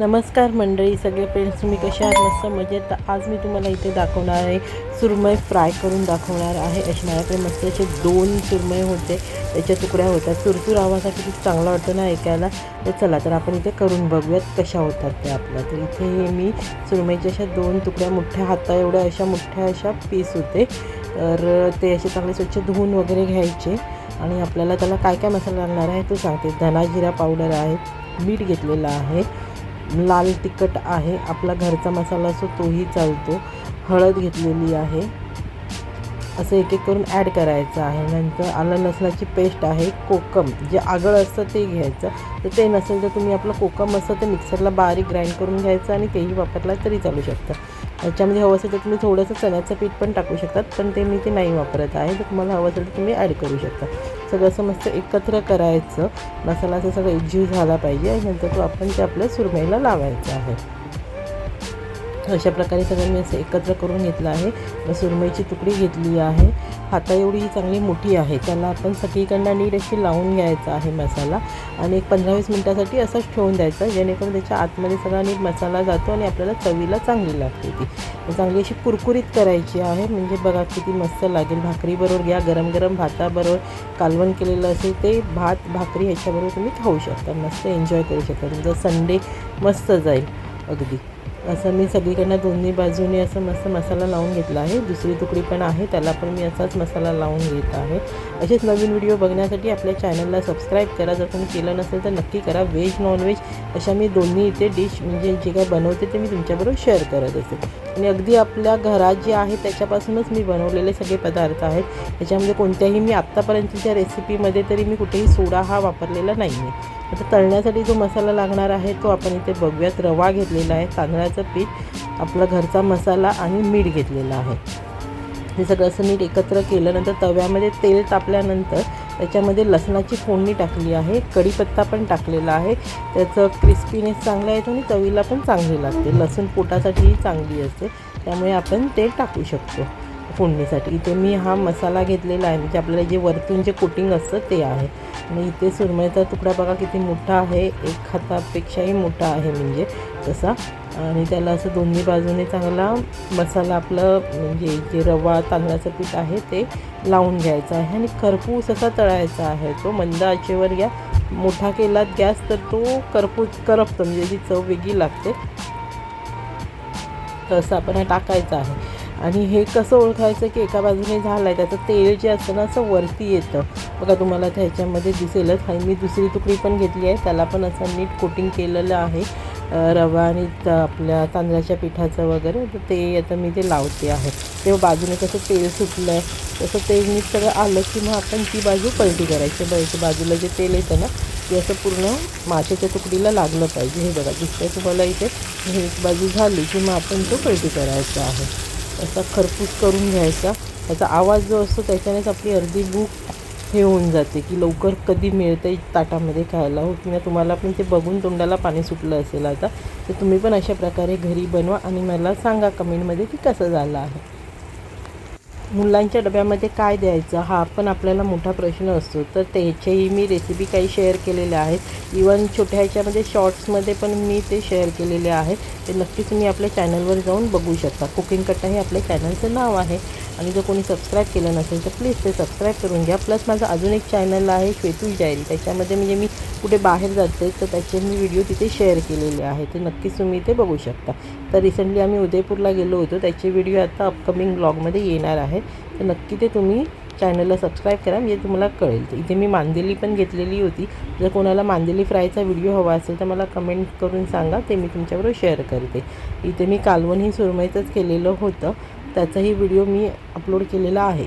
नमस्कार मंडळी सगळे फ्रेंड्स तुम्ही कशा आहात? मस्त मजेत. तर आज मी तुम्हाला इथे दाखवणार आहे सुरमई फ्राय करून दाखवणार आहे. असे माझ्याकडे मस्त असे दोन सुरमय होते. त्याच्या तुकड्या होत्या. चुरचूर आवाजासाठी खूप चांगला वाटतो ना ऐकायला. तर चला तर आपण इथे करून बघूयात कशा होतात ते आपल्या. तर इथे मी सुरमईच्या अशा दोन तुकड्या मोठ्या हाता एवढ्या अशा मोठ्या अशा पीस होते. तर ते असे चांगले स्वच्छ धुवून वगैरे घ्यायचे. आणि आपल्याला त्याला काय काय मसाला लागणार आहे तो सांगते. धना जिरा पावडर आहे मीठ घेतलेलं आहे. लाल तिखट आहे. आपला घरचा मसाला असतो तोही चालतो. हळद घेतलेली आहे. असं एक एक करून ॲड करायचं आहे. नंतर आलं लसणाची पेस्ट आहे. कोकम जे आगळ असतं ते घ्यायचं. तर ते नसेल तर तुम्ही आपलं कोकम असतं ते मिक्सरला बारीक ग्राइंड करून घ्यायचं आणि तेही वापरला तरी चालू शकतं. याच्यामध्ये हवं असेल तर तुम्ही थोडंसं चण्याचं पीठ पण टाकू शकतात पण ते मी ते नाही वापरत आहे. तर तुम्हाला हवं असेल तर तुम्ही ॲड करू शकता. सगळं असं मस्त एकत्र करायचं. मसाला असं सगळं एकजीव झाला पाहिजे आणि नंतर तो आपण ते आपल्या सुरमईला लावायचं आहे. अशा प्रकारे सगळं मी असं एकत्र करून घेतलं आहे. सुरमईची तुकडी घेतली आहे. हाता एवढी चांगली मोठी आहे. त्याला आपण सगळीकडनं नीट अशी लावून घ्यायचा आहे मसाला. आणि एक पंधरा वीस मिनटासाठी असंच ठेवून द्यायचं जेणेकरून त्याच्या आतमध्ये सगळा नीट मसाला जातो आणि आपल्याला चवीला चांगली लागते ती. चांगली अशी कुरकुरीत करायची आहे. म्हणजे बघा किती मस्त लागेल. भाकरीबरोबर घ्या. गरम गरम भाताबरोबर कालवण केलेलं असेल ते भात भाकरी ह्याच्याबरोबर तुम्ही खाऊ शकता. मस्त एन्जॉय करू शकता. तुमचा संडे मस्त जाईल. अगदी. असं मी सगळीकडनं दोन्ही बाजूने असं मस्त मसाला लावून घेतला आहे. दुसरी तुकडी पण आहे त्याला पण मी असाच मसाला लावून घेत आहे. असेच नवीन व्हिडिओ बघण्यासाठी आपल्या चॅनलला सबस्क्राईब करा. जर तुम्ही केलं नसेल तर नक्की करा. व्हेज नॉनव्हेज अशा मी दोन्ही इथे डिश म्हणजे जे काय बनवते ते मी तुमच्याबरोबर शेअर करत असते आणि अगदी आपल्या घरात जे आहे त्याच्यापासूनच मी बनवलेले सगळे पदार्थ आहेत. त्याच्यामध्ये कोणत्याही मी आत्तापर्यंतच्या रेसिपीमध्ये तरी मी कुठेही सोडा हा वापरलेला नाही आहे आता तळण्यासाठी जो मसाला लागणार आहे तो आपण इथे बघूयात. रवा घेतलेला आहे तांदळाचं पीठ आपला घरचा मसाला आणि मीठ घेतलेलं आहे. हे सगळं असं मीठ एकत्र केल्यानंतर तव्यामध्ये तेल तापल्यानंतर त्याच्यामध्ये लसणाची फोडणी टाकली आहे कढीपत्ता पण टाकलेला आहे. त्याचं क्रिस्पीनेस चांगला येतो आणि चवीला पण चांगली लागते. लसूण पोटासाठीही चांगली असते. त्यामुळे आपण ते टाकू शकतो. फोडणीसाठी. इथे मी हा मसाला घेतलेला आहे. म्हणजे आपल्याला जे वरतून जे कोटिंग असतं ते आहे. आणि इथे सुरमईचा तुकडा बघा किती मोठा आहे. एक हातापेक्षाही मोठा आहे म्हणजे तसा. आणि त्याला असं दोन्ही बाजूने चांगला मसाला आपलं म्हणजे जे रवा तांदळाचं पीठ आहे ते लावून घ्यायचं आहे. आणि खरपूस असा तळायचा आहे तो. मंद आचेवर घ्या मोठा केलात गॅस तर तो करपूस करपतो. म्हणजे जी चव वेगळी लागते. तसं आपण हा टाकायचं आहे. आणि हे कसं ओळखायचं की एका बाजूने झालं आहे त्याचं तेल जे असतं ना असं वरती येतं. बघा तुम्हाला त्याच्यामध्ये दिसेलच. आणि मी दुसरी तुकडी पण घेतली आहे. त्याला पण असं नीट कोटिंग केलेलं आहे. रवा आणि आपल्या तांदळाच्या पिठाचं वगैरे. तर ते आता मी ते लावते आहे. तेव्हा बाजूने कसं तेल सुटलं आहे तसं तेल नीट सगळं आलं की मग आपण ती बाजू पलटी करायची. बघायची बाजूला जे तेल येतं ना ते असं पूर्ण माशाच्या तुकडीला लागलं पाहिजे. हे बघा दिसतंय तुम्हाला इथे. हे एक बाजू झाली की मग आपण तो पलटी करायचा आहे. असा खरपूस करून घ्यायचा. त्याचा आवाज जो असतो त्याच्यानेच आपली अर्धी भूक हे होऊन जाते की लवकर कधी मिळतं ताटामध्ये खायला. हो किंवा तुम्हाला पण ते बघून तोंडाला पाणी सुटलं असेल आता तर तुम्ही पण अशा प्रकारे घरी बनवा आणि मला सांगा कमेंटमध्ये की कसं झालं आहे. मुलांच्या डब्यामध्ये काय द्यायचं हा पण आपल्याला मोठा प्रश्न असतो. तर त्याच्याही मी रेसिपी काही शेअर केलेल्या आहेत. इवन छोट्या ह्याच्यामध्ये शॉर्ट्समध्ये पण मी ते शेअर केलेले आहेत. ते नक्कीच तुम्ही आपल्या चॅनलवर जाऊन बघू शकता. कुकिंग कट्टा हे आपल्या चॅनलचं नाव आहे. आणि जर कोणी सबस्क्राईब केलं नसेल तर प्लीज ते सबस्क्राईब करून घ्या. प्लस माझं अजून एक चॅनल आहे श्वेतू जायरी त्याच्यामध्ये म्हणजे मी कुठे बाहेर जाते तर त्याचे मी व्हिडिओ तिथे शेअर केलेले आहे ते नक्कीच तुम्ही ते बघू शकता. तर रिसेंटली आम्ही उदयपूरला गेलो होतो. त्याचे व्हिडिओ आता अपकमिंग ब्लॉगमध्ये येणार आहे तर नक्की ते तुम्ही चॅनलला सबस्क्राईब करा म्हणजे तुम्हाला कळेल. तर इथे मी मांदेली पण घेतलेली होती. जर कोणाला मांदेली फ्रायचा व्हिडिओ हवा असेल तर मला कमेंट करून सांगा. ते मी तुमच्याबरोबर शेअर करते. इथे मी कालवण ही सुरमईचंच केलेलं होतं. त्याचाही व्हिडिओ मी अपलोड केलेला आहे.